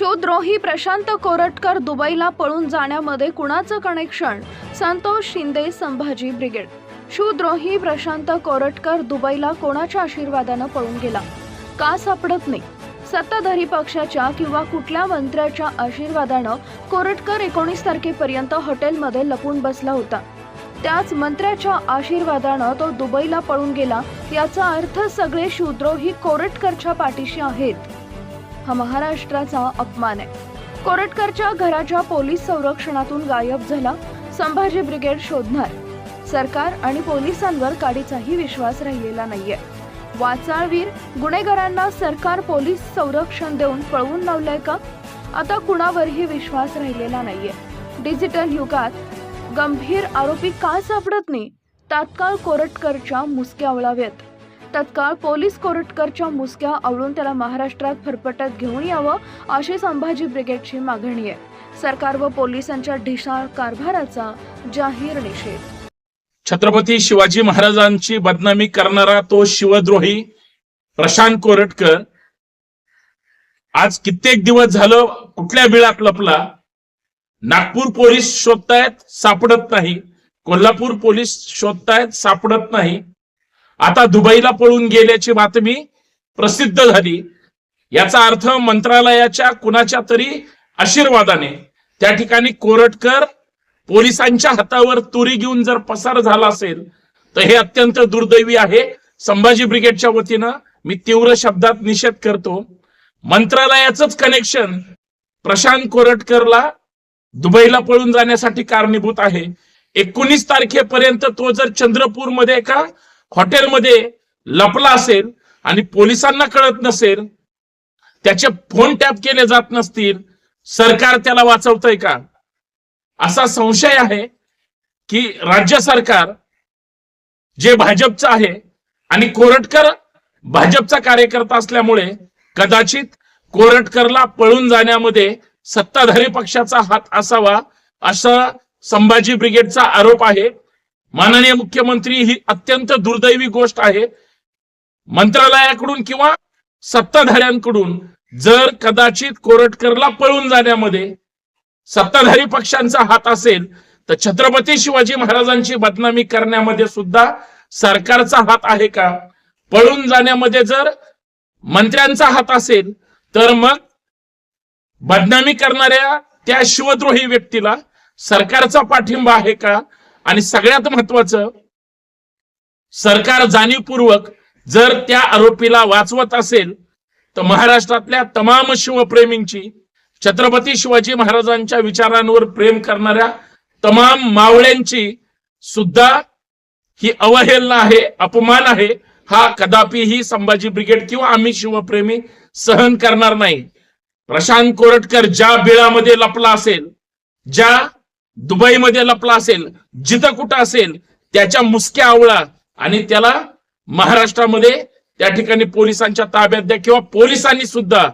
शिवद्रोही प्रशांत कोरटकर दुबईला पळून जाण्यामध्ये कुणाचं कनेक्शन? संतोष शिंदे संभाजी ब्रिगेड. शिवद्रोही प्रशांत कोरटकर दुबईला कोणाच्या आशीर्वादानं पळून गेला? का सापडत नाही? सत्ताधारी पक्षाच्या किंवा कुठल्या मंत्र्याच्या आशीर्वादानं कोरटकर एकोणीस तारखेपर्यंत हॉटेलमध्ये लपून बसला होता? त्याच मंत्र्याच्या आशीर्वादानं तो दुबईला पळून गेला याचा अर्थ सगळे शूद्रोही कोरटकरच्या पाठीशी आहेत. हा महाराष्ट्राचा अपमान आहे. कोरटकरच्या घराच्या पोलीस संरक्षणातून गायब झाला संभाजी ब्रिगेड शोधणार. सरकार आणि पोलिसांवर काडीचाही विश्वास राहिलेला नाहीये. वाचाळवीर गुन्हेगारांना सरकार पोलीस संरक्षण देऊन पळवून लावलंय का? आता कुणावरही विश्वास राहिलेला नाहीये. डिजिटल युगात गंभीर आरोपी का सापडत नाही? तात्काळ कोरटकरच्या मुसक्या आवळाव्यात तत्काळ पोलीस कोरटकरच्या मुसक्या आवळून त्याला महाराष्ट्रात फरफटत घेऊन यावं अशी संभाजी ब्रिगेडची मागणी आहे. सरकार व पोलिसांच्या ढिसाळ कारभाराचा जाहीर निषेध. छत्रपती शिवाजी महाराजांची बदनामी करणारा तो शिवद्रोही प्रशांत कोरटकर आज कित्येक दिवस झालं कुठल्या बिळात लपला नागपूर पोलीस शोधतायत सापडत नाही. कोल्हापूर पोलीस शोधतायत सापडत नाही. आता दुबईला पळून गेल्याची बातमी प्रसिद्ध झाली. याचा अर्थ मंत्रालयाच्या कुणाच्या तरी आशीर्वादाने त्या ठिकाणी कोरटकर पोलिसांच्या हातावर तुरी घेऊन जर पसार झाला असेल तर हे अत्यंत दुर्दैवी आहे. संभाजी ब्रिगेडच्या वतीनं मी तीव्र शब्दात निषेध करतो. मंत्रालयाचंच कनेक्शन प्रशांत कोरटकरला दुबईला पळून जाण्यासाठी कारणीभूत आहे. एकोणीस तारखेपर्यंत तो जर चंद्रपूरमध्ये एका हॉटेलमध्ये लपला असेल आणि पोलिसांना कळत नसेल त्याचे फोन टॅप केले जात नसतील सरकार त्याला वाचवतंय का? असा संशय आहे की राज्य सरकार जे भाजपचं आहे आणि कोरटकर भाजपचा कार्यकर्ता असल्यामुळे कदाचित कोरटकरला पळून जाण्यामध्ये सत्ताधारी पक्षाचा हात असावा असा संभाजी ब्रिगेडचा आरोप आहे. माननीय मुख्यमंत्री ही अत्यंत दुर्दैवी गोष्ट आहे. मंत्रालयाकडून किंवा सत्ताधाऱ्यांकडून जर कदाचित कोरटकरला पळून जाण्यामध्ये सत्ताधारी पक्षांचा हात असेल तर छत्रपती शिवाजी महाराजांची बदनामी करण्यामध्ये सुद्धा सरकारचा हात आहे का? पळून जाण्यामध्ये जर मंत्र्यांचा हात असेल तर मग बदनामी करणाऱ्या त्या शिवद्रोही व्यक्तीला सरकारचा पाठिंबा आहे का? आणि सगळ्यात महत्वाचं सरकार जाणीवपूर्वक जर त्या आरोपीला वाचवत असेल तर महाराष्ट्रातल्या तमाम शिवप्रेमींची छत्रपती शिवाजी महाराजांच्या विचारांवर प्रेम करणाऱ्या तमाम मावळ्यांची सुद्धा ही अवहेलना आहे अपमान आहे. हा कदापि ही संभाजी ब्रिगेड किंवा आम्ही शिवप्रेमी सहन करणार नाही. प्रशांत कोरटकर ज्या बिळामध्ये लपला असेल ज्या दुबईमध्ये लपला असेल जिथं कुठं असेल त्याच्या मुसक्या आवळा आणि त्याला महाराष्ट्रामध्ये त्या ठिकाणी पोलिसांच्या ताब्यात द्या किंवा पोलिसांनी सुद्धा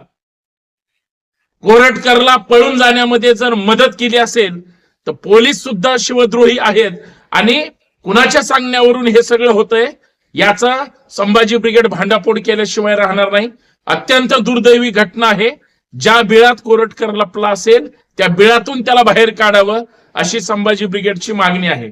कोरटकरला पळून जाण्यामध्ये जर मदत केली असेल तर पोलीस सुद्धा शिवद्रोही आहेत. आणि कुणाच्या सांगण्यावरून हे सगळं होतंय याचा संभाजी ब्रिगेड भांडाफोड केल्याशिवाय राहणार नाही. अत्यंत दुर्दैवी घटना आहे. ज्या बिळात कोरटकर लपला असेल त्या बिळातून त्याला बाहेर काढावं. अशी संभाजी ब्रिगेडची मागणी आहे.